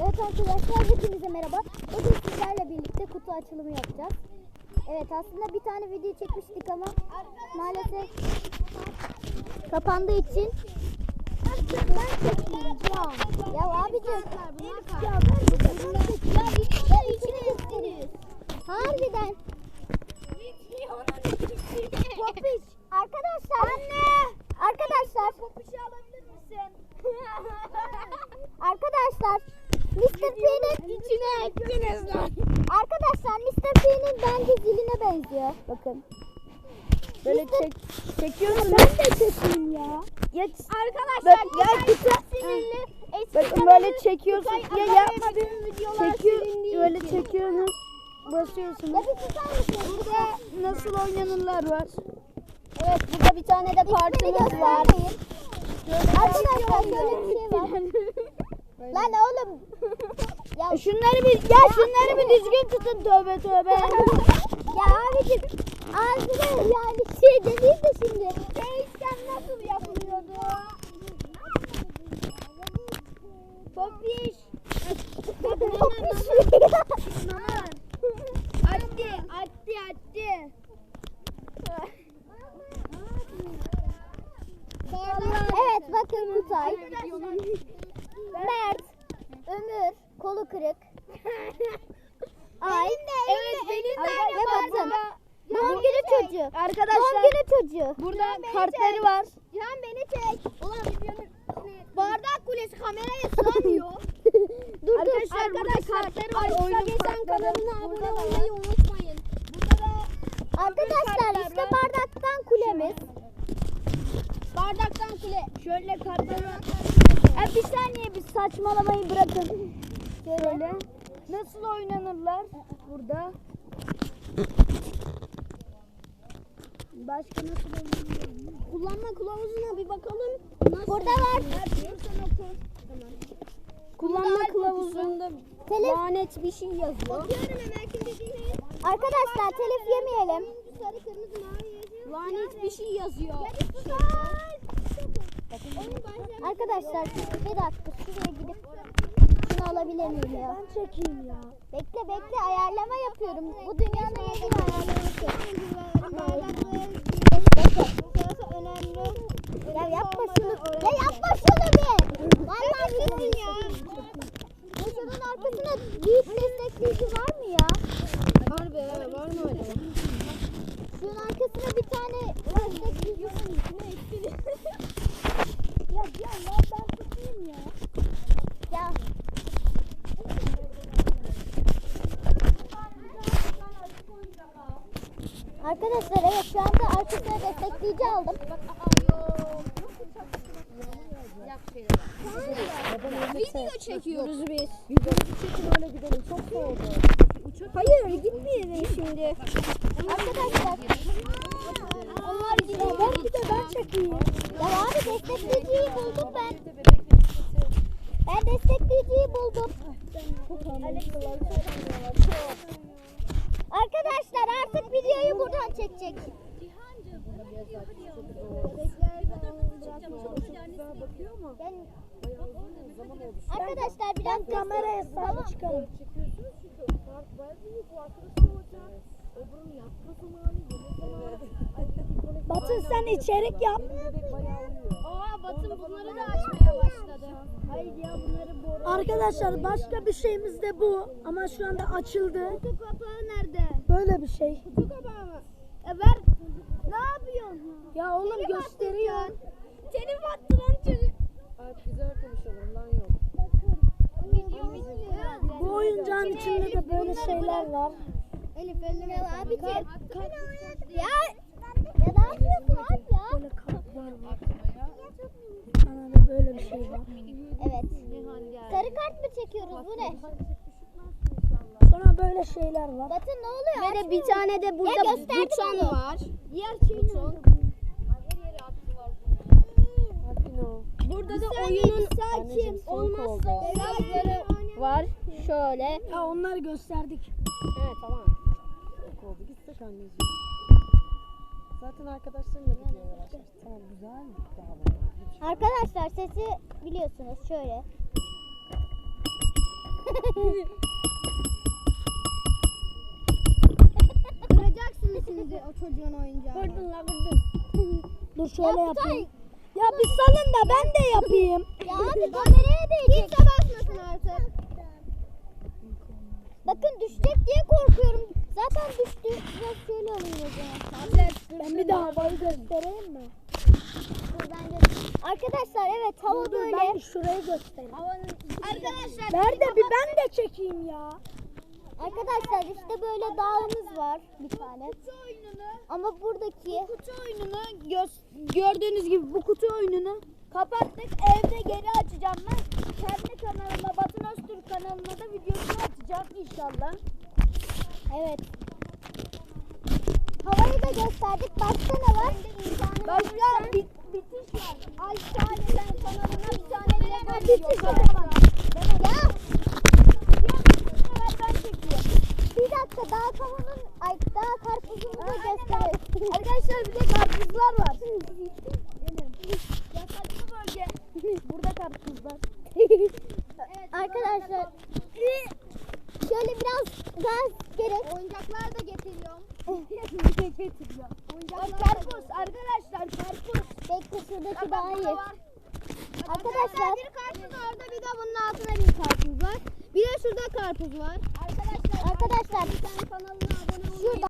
Evet arkadaşlar hepinize merhaba. Bugün sizlerle birlikte kutu açılımı yapacağız. Evet aslında bir tane video çekmiştik ama maalesef kapandığı için ben çekmeyeceğim. Ya abicim. Ya ben ya içine içine gösteririz. Harbiden. Anne. Arkadaşlar. Böyle çek, çekiyorsun. Ben de çekeyim ya. Ya, Arkadaşlar Bak, ya kutu- sinirli. Bakın böyle çekiyorsun. Ya Adana'ya yapma. bütün videolar Çekiyor, böyle. Ya Basıyorsunuz. Burada nasıl oynanırlar var. Evet burada bir tane de kartımız var. Arkadaşlar şöyle bir şey var. Lan oğlum. ya, E şunları bir ya şunları bir düzgün tutun tövbe tövbe. ya abicim ağzına yani şey dediğim de şimdi. Değişken nasıl yapılıyordu? Popiş. Popiş. Attı attı attı. Evet bakın Kutay. Mert. Ömür. Kolu kırık. Ay. Evet benim de Ve Batın. Doğum günü çocuğu. Doğum Arkadaşlar günü çocuğu. burada kartları var. Can beni çek. Ulan videonun Bardak kulesi kameraya sığamıyor. dur dur. Arkadaşlar, kartları var, oyunun Geçen kanalına abone olmayı unutmayın. Burada da Arkadaşlar işte var. bardaktan kulemiz. bardaktan kule. Şöyle kartları var. E, bir saniye bir saçmalamayı bırakın. Şöyle. Nasıl oynanırlar burada? Başka nasıl oynanıyor? Kullanma kılavuzuna bir bakalım. Burada var. Kullanma kılavuzunda Telef lanet bir şey yazıyor. Arkadaşlar telif yemeyelim. Sarı kırmızı mavi Lanet bir şey yazıyor. Arkadaşlar bir dakika şuraya gidip şunu alabilir miyim ya? Ben çekeyim ya. Bekle bekle ayarlama yapıyorum. Bu dünyanın en iyi ayarlaması. Ya yapma şunu. Ya yapma şunu bir. Vallahi kesin ya. Şunun arkasına büyük destekleyici var mı ya? Harbi he, var mı öyle? Şunun arkasına bir tane destekleyici var ya ya ben tutayım ya. Ya. Arkadaşlar evet şu anda arkasına destekleyici aldım. Video çekiyoruz biz. Hayır gitmeyelim şimdi. Arkadaşlar. Onlar gidiyor. Ben bir de ben çekeyim. Ya abi destekleyiciyi buldum ben. Ben destekleyiciyi buldum. Arkadaşlar artık videoyu buradan çekecek. Ben... Arkadaşlar biraz kameraya sağ çıkalım. Batın sen içerik yap. Aa Batın bunları da açmaya başladı. Hayır ya bunları boru. Arkadaşlar başka bir şeyimiz de bu ama şu anda açıldı. Kutu kapağı nerede? Böyle bir şey. Kutu kapağı mı? E ver. Ne yapıyorsun? Ya oğlum Telif gösteriyor. attın sen. Telif attı lan çocuk. Artık güzel konuşalım lan yok. Bu oyuncağın içinde de böyle şeyler var. Elif elime ya abicim. Ya. Ya ne yapıyorsun abi ya? Böyle kartlar var. Sana da böyle bir şey var. Evet. Sarı kart mı çekiyoruz bu ne? Sonra böyle şeyler var. Batın ne oluyor? Ve de bir tane de burada buton onu. var. Diğer şey ne? Burada da oyunun oldu. Silahları var. Şöyle. Ya onları gösterdik. Evet tamam. Soğuk oldu. Gitsek anneciğim. Zaten arkadaşlarımla gidiyorlar. Tamam güzel mi? Daha. Arkadaşlar sesi biliyorsunuz şöyle. Kıracaksınız şimdi o çocuğun oyuncağını. Kırdın la kırdın. Dur şöyle Ya yapayım. Ya bir salın da ben de yapayım. Ya abi kameraya değecek. Kimse basmasın artık. Bakın düşecek diye korkuyorum. Zaten düştü. Biraz şöyle alayım o zaman. Ben bir daha havayı göstereyim mi? Arkadaşlar evet hava Dur, böyle. Ben şurayı göstereyim. Arkadaşlar Nerede bir ben de çekeyim ya. Arkadaşlar işte böyle dağımız var bir tane. Ama buradaki Kutu oyununu gö- gördüğünüz gibi bu kutu oyununu kapattık. Evde geri açacağım ben. Kendi kanalıma Batın Öztürk kanalına da videosunu atacağım inşallah. Evet. Havayı da gösterdik. Başka ne var? Başka bit bitiş var. Aşağı sen kanalına bir tane de bitiş var. Ya Evet bir dakika daha kavunun ay daha karpuzumuzu da gösterelim. Arkadaşlar bir de karpuzlar var. Yasaklı bölge. Burada karpuzlar. Arkadaşlar şöyle biraz gaz gerek. Oyuncaklar da getiriyorum. Bak karpuz arkadaşlar karpuz. Bekle şuradaki daha iyi. var. Arkadaşlar bir karpuz orada bir de bunun altında bir karpuz var. Bir de şurada karpuz var. Arkadaşlar Arkadaşlar kanalına abone olmayı şurada